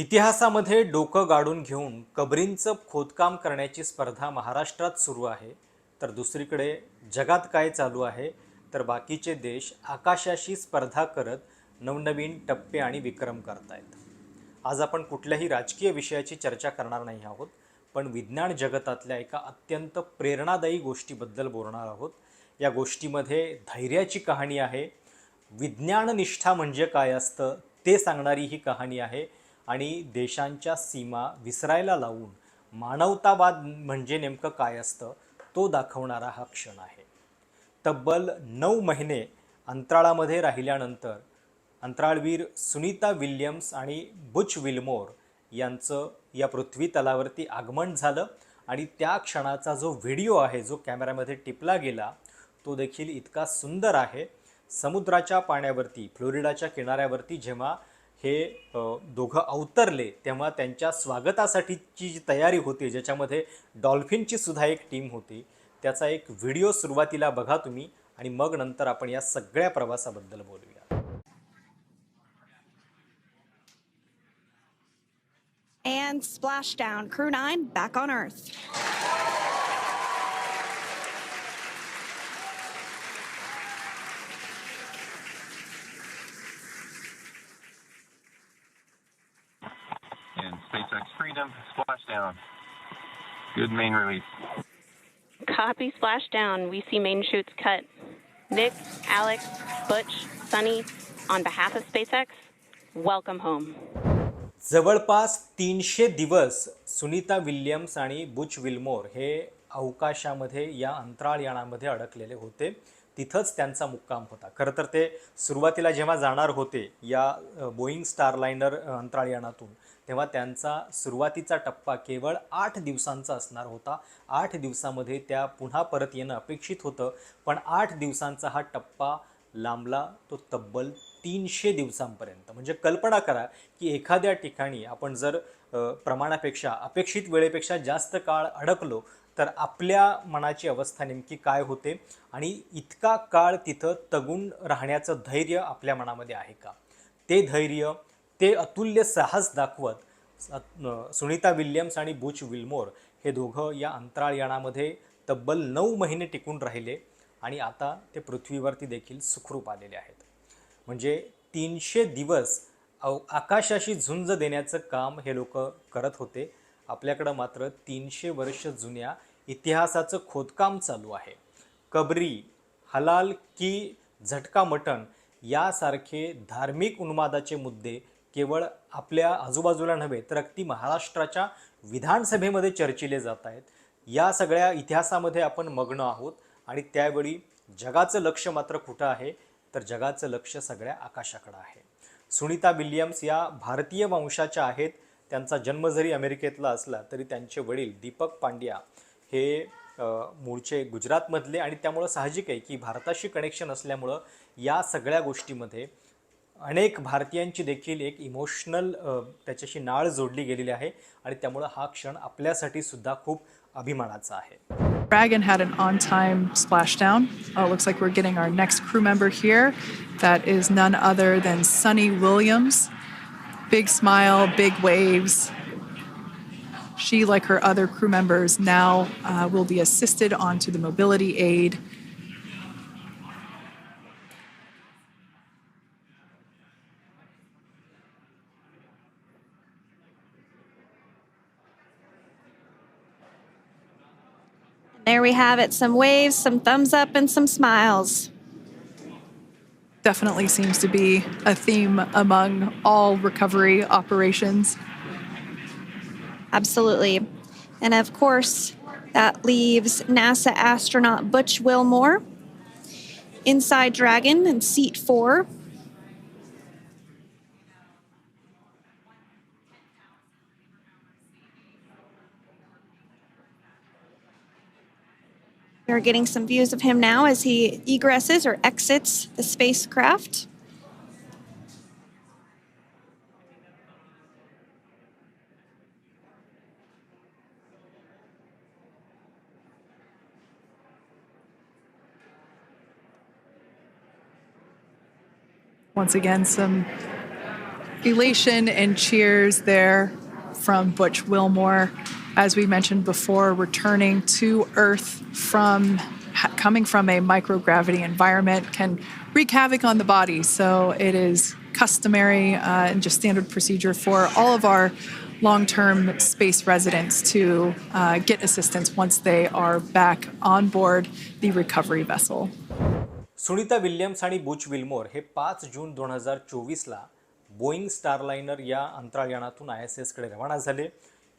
इतिहासामध्ये डोकं गाडून घेऊन कबरींचं खोदकाम करण्याची स्पर्धा महाराष्ट्रात सुरू आहे. तर दुसरीकडे जगात काय चालू आहे तर बाकीचे देश आकाशाशी स्पर्धा करत नवनवीन टप्पे आणि विक्रम करतायत. आज आपण कुठल्याही राजकीय विषयाची चर्चा करणार नाही आहोत पण विज्ञान जगतातल्या एका अत्यंत प्रेरणादायी गोष्टीबद्दल बोलणार आहोत. या गोष्टीमध्ये धैर्याची कहाणी आहे. विज्ञाननिष्ठा म्हणजे काय असतं ते सांगणारी ही कहाणी आहे. आणि देशांच्या सीमा विसरायला लावून मानवतावाद म्हणजे नेमकं काय असतं तो दाखवणारा हा क्षण आहे. तब्बल नऊ महिने अंतराळामध्ये राहिल्यानंतर अंतराळवीर सुनीता विल्यम्स आणि बुच विल्मोर यांचं या पृथ्वी तलावरती आगमन झालं आणि त्या क्षणाचा जो व्हिडिओ आहे जो कॅमेऱ्यामध्ये टिपला गेला तो देखील इतका सुंदर आहे. समुद्राच्या पाण्यावरती फ्लोरिडाच्या किनाऱ्यावरती जेव्हा हे दोघं अवतरले तेव्हा त्यांच्या स्वागतासाठीची जी तयारी होती ज्याच्यामध्ये डॉल्फिनची सुद्धा एक टीम होती त्याचा एक व्हिडिओ सुरुवातीला बघा तुम्ही आणि मग नंतर आपण या सगळ्या प्रवासाबद्दल बोलूया And splashdown. Crew nine back on Earth. and SpaceX Freedom, splashdown. Good main release. Copy splashdown. We see main chutes cut. Nick, Alex, Butch, Sunny, on behalf of SpaceX, welcome home. जवळपास तीनशे दिवस Sunita Williams आणि Butch Wilmore हे अवकाशामध्ये या अंतराळ यानामध्ये अडकलेले होते तिथंच त्यांचा मुक्काम होता खरं तर ते सुरुवातीला जेव्हा जाणार होते या बोईंग स्टारलायनर अ, अंतराळ यानातून तेव्हा त्यांचा सुरुवातीचा टप्पा केवळ आठ दिवसांचा असणार होता. आठ दिवसामध्ये त्या पुन्हा परत येणं अपेक्षित होतं. पण आठ दिवसांचा हा टप्पा लांबला तो तब्बल तीनशे दिवसांपर्यंत. म्हणजे कल्पना करा की एखाद्या ठिकाणी आपण जर प्रमाणापेक्षा अपेक्षित वेळेपेक्षा जास्त काळ अडकलो तर आपल्या मनाची अवस्था नेमकी काय होते? आणि इतका काळ तिथं तगून राहण्याचं धैर्य आपल्या मनामध्ये आहे का? ते धैर्य ते अतुल्य साहस दाखवत सुनीता विल्यम्स आणि बुच विल्मोर हे दोघं या अंतराळ यानामध्ये तब्बल नऊ महिने टिकून राहिले आणि आता ते पृथ्वीवरती देखील सुखरूप आलेले आहेत. म्हणजे तीनशे दिवस अव आकाशाशी झुंज देण्याचं काम हे लोक करत होते. आपल्याकडं मात्र तीनशे वर्ष जुन्या इतिहासाचं खोदकाम चालू आहे. कबरी हलाल की झटका मटण यासारखे धार्मिक उन्मादाचे मुद्दे केवळ आपल्या आजूबाजूला नव्हे तर अगदी महाराष्ट्राच्या विधानसभेमध्ये चर्चिले जात आहेत. या सगळ्या इतिहासामध्ये आपण मग्न आहोत आणि त्यावेळी जगाचं लक्ष मात्र कुठं आहे तर जगाचं लक्ष सगळ्या आकाशाकडं आहे. सुनीता विल्यम्स या भारतीय वंशाच्या आहेत. त्यांचा जन्म जरी अमेरिकेतला असला तरी त्यांचे वडील दीपक पांड्या हे मूळचे गुजरातमधले आणि त्यामुळं साहजिक आहे की भारताशी कनेक्शन असल्यामुळं या सगळ्या गोष्टीमध्ये अनेक भारतीयांची देखील एक इमोशनल त्याच्याशी नाळ जोडली गेलेली आहे आणि त्यामुळं हा क्षण आपल्यासाठी सुद्धा खूप अभिमानाचा आहे Dragon had an on time splashdown. Uh, looks like we're getting our next crew member here. That is none other than Sunny Williams. Big smile, big waves. She, like her other crew members, now uh, will be assisted onto the mobility aid. There we have it. Some waves, some thumbs up, and some smiles. Definitely seems to be a theme among all recovery operations. Absolutely. And of course, that leaves NASA astronaut Butch Wilmore inside Dragon in seat four. We're getting some views of him now as he egresses or exits the spacecraft. Once again, some elation and cheers there from Butch Wilmore As we mentioned before, returning to Earth from ha- coming from a microgravity environment can wreak havoc on the body. So it is customary uh, and just standard procedure for all of our long term space residents to uh, get assistance once they are back on board the recovery vessel. Sunita Williams आणि Butch Wilmore हे पाच जून दोन हजार चोवीसला Boeing Starliner या अंतराळयानातून I S एसकडे रवाना झाले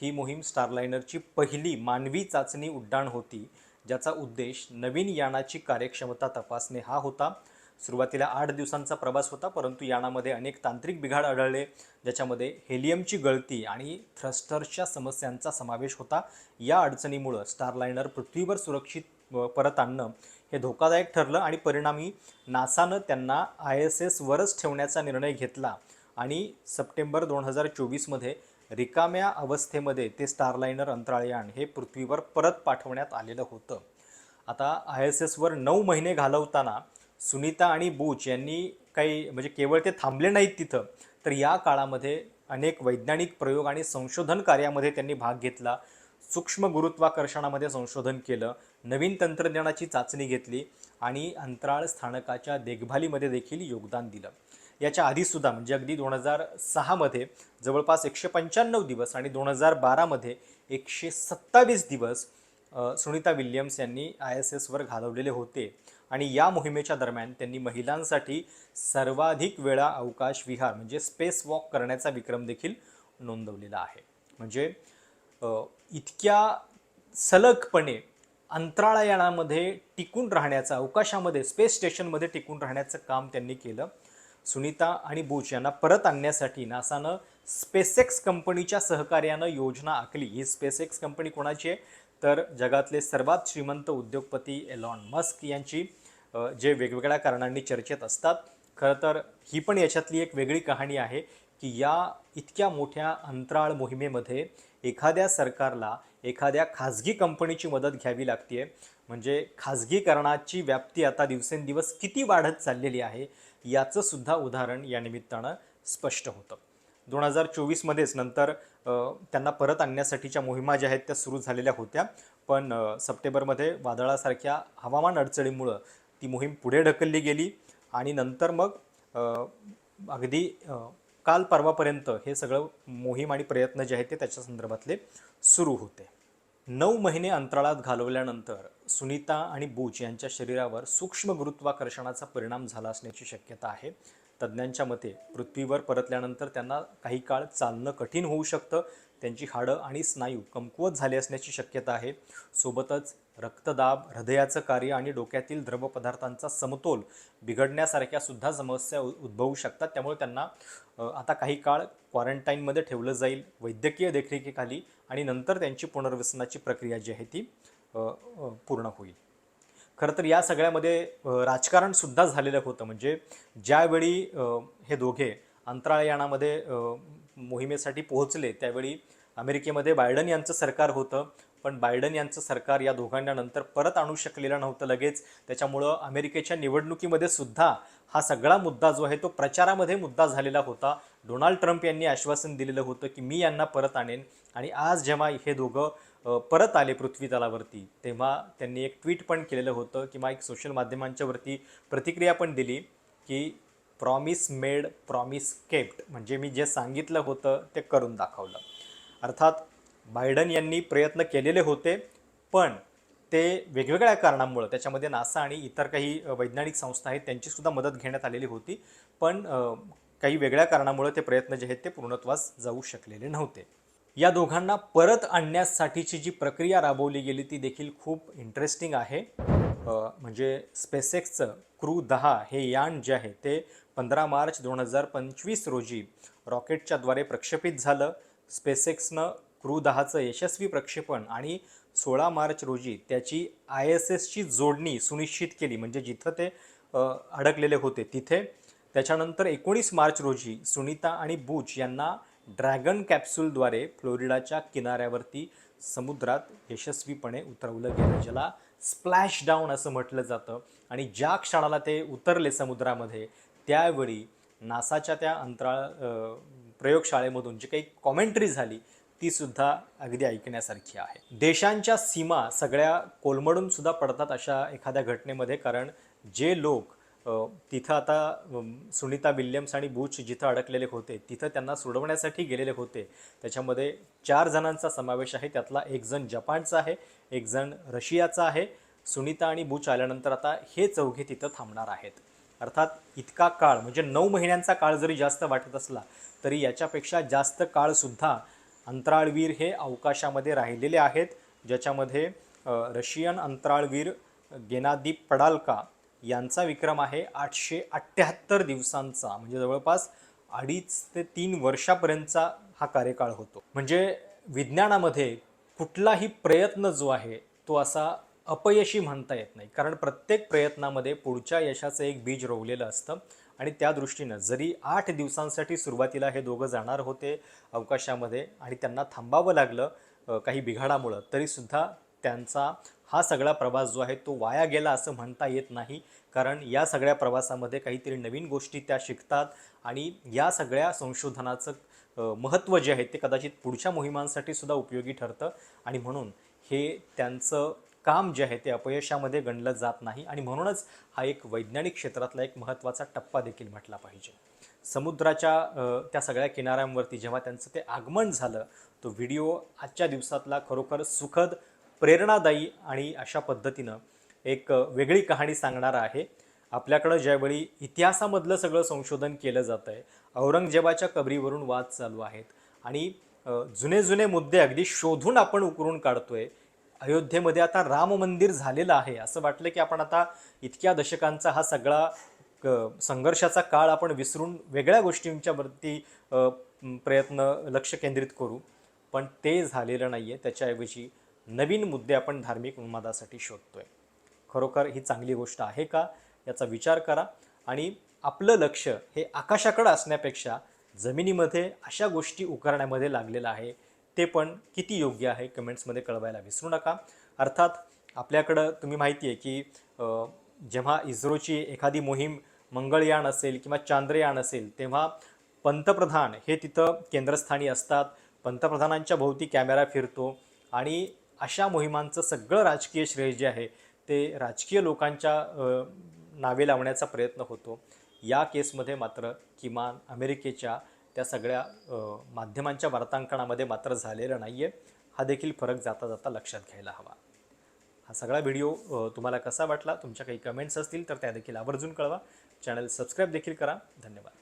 ही मोहीम स्टारलायनरची पहिली मानवी चाचणी उड्डाण होती ज्याचा उद्देश नवीन यानाची कार्यक्षमता तपासणे हा होता. सुरुवातीला आठ दिवसांचा प्रवास होता परंतु यानामध्ये अनेक तांत्रिक बिघाड आढळले ज्याच्यामध्ये हेलियमची गळती आणि थ्रस्टर्सच्या समस्यांचा समावेश होता. या अडचणीमुळं स्टारलायनर पृथ्वीवर सुरक्षित परत आणणं हे धोकादायक ठरलं आणि परिणामी नासानं त्यांना आय एस एसवरच ठेवण्याचा निर्णय घेतला आणि सप्टेंबर दोन हजार चोवीसमध्ये रिकाम्या अवस्थेमध्ये ते स्टारलायनर अंतराळयान हे पृथ्वीवर परत पाठवण्यात आलेलं होतं. आता आय एस एसवर नऊ महिने घालवताना सुनीता आणि बूच यांनी काही म्हणजे केवळ ते थांबले नाहीत तिथं तर या काळामध्ये अनेक वैज्ञानिक प्रयोग आणि संशोधन कार्यामध्ये त्यांनी भाग घेतला. सूक्ष्म गुरुत्वाकर्षणामध्ये संशोधन केलं नवीन तंत्रज्ञानाची चाचणी घेतली आणि अंतराळ स्थानकाच्या देखभालीमध्ये देखील योगदान दिलं. याच्या आधीसुद्धा म्हणजे अगदी दोन हजार सहामध्ये जवळपास एकशे पंच्याण्णव दिवस आणि दोन हजार बारामध्ये एकशे सत्तावीस दिवस सुनीता विल्यम्स यांनी आय एस एसवर घालवलेले होते. आणि या मोहिमेच्या दरम्यान त्यांनी महिलांसाठी सर्वाधिक वेळा अवकाश विहार म्हणजे स्पेस वॉक करण्याचा विक्रम देखील नोंदवलेला आहे. म्हणजे इतक्या सलगपणे अंतराळयानामध्ये टिकून राहण्याचं अवकाशामध्ये स्पेस स्टेशनमध्ये टिकून राहण्याचं काम त्यांनी केलं. सुनीता आणि बुच यांना परत आणण्यासाठी नासानं स्पेसएक्स कंपनीच्या सहकार्यानं योजना आखली. ही स्पेसएक्स कंपनी कोणाची आहे? तर जगातले सर्वात श्रीमंत उद्योगपती एलॉन मस्क यांची. जे वेगवेगळ्या कारणांनी चर्चेत असतात. खरं तर ही पण याच्यातली एक वेगळी कहाणी आहे की या इतक्या मोठ्या अंतराळ मोहिमेमध्ये एखाद्या सरकारला एखाद्या खाजगी कंपनीची मदत घ्यावी लागते म्हणजे खाजगीकरणाची व्याप्ती आता दिवसेंदिवस किती वाढत चाललेली आहे? याचं सुद्धा उदाहरण या निमित्तानं स्पष्ट होतं. दोन हजार चोवीसमध्येच नंतर त्यांना परत आणण्यासाठीच्या मोहिमा ज्या आहेत त्या सुरू झालेल्या होत्या. पण सप्टेंबरमध्ये वादळासारख्या हवामान अडचणीमुळं ती मोहीम पुढे ढकलली गेली आणि नंतर मग अगदी काल परवापर्यंत हे सगळं मोहीम आणि प्रयत्न जे आहेत ते त्याच्या संदर्भातले सुरू होते. नऊ महिने अंतराळात घालवल्यानंतर सुनीता आणि बुच यांच्या शरीरावर सूक्ष्म गुरुत्वाकर्षणाचा परिणाम झाला असण्याची शक्यता आहे. तज्ज्ञांच्या मते पृथ्वीवर परतल्यानंतर त्यांना काही काळ चालणं कठीण होऊ शकतं. त्यांची हाडं आणि स्नायू कमकुवत झाले असण्याची शक्यता आहे. सोबतच रक्तदाब हृदयाचं कार्य आणि डोक्यातील द्रवपदार्थांचा समतोल बिघडण्यासारख्या सुद्धा समस्या उद्भवू शकतात. त्यामुळे त्यांना आता काही काळ क्वारंटाईनमध्ये ठेवलं जाईल वैद्यकीय देखरेखीखाली आणि नंतर त्यांची पुनर्वसनाची प्रक्रिया जी आहे ती पूर्ण होईल. खरं तर या सगळ्यामध्ये राजकारणसुद्धा राजकारण सुद्धा झालेलं होतं. म्हणजे ज्यावेळी हे दोघे अंतराळयानामध्ये मोहिमेसाठी पोहोचले त्यावेळी अमेरिकेमध्ये बायडन यांचं सरकार होतं. पण बायडन यांचं सरकार या दोघांना नंतर परत आणू शकलेलं नव्हतं लगेच. त्याच्यामुळं अमेरिकेच्या निवडणुकीमध्ये सुद्धा हा सगळा मुद्दा जो आहे तो प्रचारामध्ये मुद्दा झालेला होता. डोनाल्ड ट्रम्प यांनी आश्वासन दिलेलं होतं की मी यांना परत आणेन. आणि आज जेव्हा हे दोघं परत आले पृथ्वी तलावरती तेव्हा त्यांनी एक ट्विट पण केलेलं होतं किंवा एक सोशल माध्यमांच्यावरती प्रतिक्रिया पण दिली की प्रॉमिस मेड प्रॉमिस केप्ट म्हणजे मी जे सांगितलं होतं ते करून दाखवलं. अर्थात बायडन यांनी प्रयत्न केलेले होते पण ते वेगवेगळ्या कारणांमुळं त्याच्यामध्ये नासा आणि इतर काही वैज्ञानिक संस्था आहेत त्यांचीसुद्धा मदत घेण्यात आलेली होती पण काही वेगळ्या कारणामुळे ते प्रयत्न जे आहेत ते पूर्णत्वास जाऊ शकलेले नव्हते. या दोघांना परत आणण्यासाठीची जी प्रक्रिया राबवली गेली ती देखील खूप इंटरेस्टिंग आहे. म्हणजे स्पेसेक्सचं क्रू दहा हे यान जे आहे ते पंधरा मार्च दोन हजार पंचवीस रोजी रॉकेटच्याद्वारे प्रक्षेपित झालं. स्पेसेक्सनं क्रू दहाचं यशस्वी प्रक्षेपण आणि सोळा मार्च रोजी त्याची आय एस एसची जोडणी सुनिश्चित केली म्हणजे जिथं ते अडकलेले होते तिथे. त्याच्यानंतर एकोणीस मार्च रोजी सुनीता आणि बूच यांना ड्रॅगन कॅप्सूलद्वारे फ्लोरिडाच्या किनाऱ्यावरती समुद्रात यशस्वीपणे उतरवलं गेलं ज्याला स्प्लॅश डाऊन असं म्हटलं जातं. आणि ज्या क्षणाला ते उतरले समुद्रामध्ये त्यावेळी नासाच्या त्या अंतराळ प्रयोगशाळेमधून जी काही कॉमेंट्री झाली तीसुद्धा अगदी ऐकण्यासारखी आहे. देशांच्या सीमा सगळ्या कोलमडून सुद्धा पडतात अशा एखाद्या घटनेमध्ये कारण जे लोक तिथं आता सुनीता विल्यम्स आणि बुच जिथं अडकलेले होते तिथं त्यांना सोडवण्यासाठी गेलेले होते. त्याच्यामध्ये चार जणांचा समावेश आहे. त्यातला एक जण जपानचा आहे एक जण रशियाचा आहे. सुनीता आणि बुच आल्यानंतर आता हे चौघे तिथं थांबणार आहेत. अर्थात इतका काळ म्हणजे नऊ महिन्यांचा काळ जरी जास्त वाटत असला तरी याच्यापेक्षा जास्त काळसुद्धा अंतराळवीर हे अवकाशामध्ये राहिलेले आहेत ज्याच्यामध्ये रशियन अंतराळवीर गेनादी पडालका यांचा विक्रम आहे आठशे अठ्ठ्याहत्तर दिवसांचा. म्हणजे जवळपास अडीच ते तीन वर्षापर्यंतचा हा कार्यकाळ होतो. म्हणजे विज्ञानामध्ये कुठलाही प्रयत्न जो आहे तो असा अपयशी म्हणता येत नाही. कारण प्रत्येक प्रयत्नामध्ये पुढच्या यशाचं एक बीज रोवलेलं असतं. आणि त्या दृष्टीनं जरी आठ दिवसांसाठी सुरुवातीला हे दोघं जाणार होते अवकाशामध्ये आणि त्यांना थांबावं लागलं काही बिघाडामुळं तरीसुद्धा त्यांचा हा सगळा प्रवास जो आहे तो वाया गेला असं म्हणता येत नाही. कारण या सगळ्या प्रवासामध्ये काहीतरी नवीन गोष्टी त्या शिकतात आणि या सगळ्या संशोधनाचं महत्त्व जे आहे ते कदाचित पुढच्या मोहिमांसाठी सुद्धा उपयोगी ठरतं. आणि म्हणून हे त्यांचं काम जे आहे ते अपयशामध्ये गणलं जात नाही आणि म्हणूनच हा एक वैज्ञानिक क्षेत्रातला एक महत्त्वाचा टप्पा देखील म्हटला पाहिजे. समुद्राच्या त्या सगळ्या किनाऱ्यांवरती जेव्हा त्यांचं ते आगमन झालं तो व्हिडिओ आजच्या दिवसातला खरोखर सुखद प्रेरणादायी आणि अशा पद्धतीनं एक वेगळी कहाणी सांगणारा आहे. आपल्याकडं ज्यावेळी इतिहासामधलं सगळं संशोधन केलं जातं आहे औरंगजेबाच्या कबरीवरून वाद चालू आहेत आणि जुने जुने मुद्दे अगदी शोधून आपण उकरून काढतोय अयोध्येमध्ये आता राम मंदिर झालेलं आहे. असं वाटलं की आपण आता इतक्या दशकांचा हा सगळा संघर्षाचा काळ आपण विसरून वेगळ्या गोष्टींच्यावरती प्रयत्न लक्ष केंद्रित करू. पण ते झालेलं नाही आहे त्याच्याऐवजी नवीन मुद्दे आपण धार्मिक उन्मादासाठी शोधतोय. खरोखर ही चांगली गोष्ट आहे का? याचा विचार करा. आणि आपलं लक्ष हे आकाशाकडं असण्यापेक्षा जमिनीमध्ये अशा गोष्टी उकारण्यामध्ये लागलेलं आहे. ते पण किती योग्य आहे कमेंट्समध्ये कळवायला विसरू नका. अर्थात आपल्याकडं तुम्ही माहिती आहे की जेव्हा इस्रोची एखादी मोहीम मंगळयान असेल किंवा चांद्रयान असेल तेव्हा पंतप्रधान हे तिथं केंद्रस्थानी असतात पंतप्रधानांच्या भोवती कॅमेरा फिरतो आणि अशा मोहिमांचं सगळं राजकीय श्रेय जे आहे ते राजकीय लोकांच्या नावे लावण्याचा प्रयत्न होतो. या केसमध्ये मात्र किमान अमेरिकेच्या त्या सगळ्या माध्यमांच्या वार्तांकनामध्ये मात्र झालेलं नाही आहे हा देखील फरक जाता जाता लक्षात घ्यायला हवा. हा सगळा व्हिडिओ तुम्हाला कसा वाटला तुमच्या काही कमेंट्स असतील तर त्या देखील आवर्जून कळवा. चॅनल सबस्क्राईब देखील करा. धन्यवाद.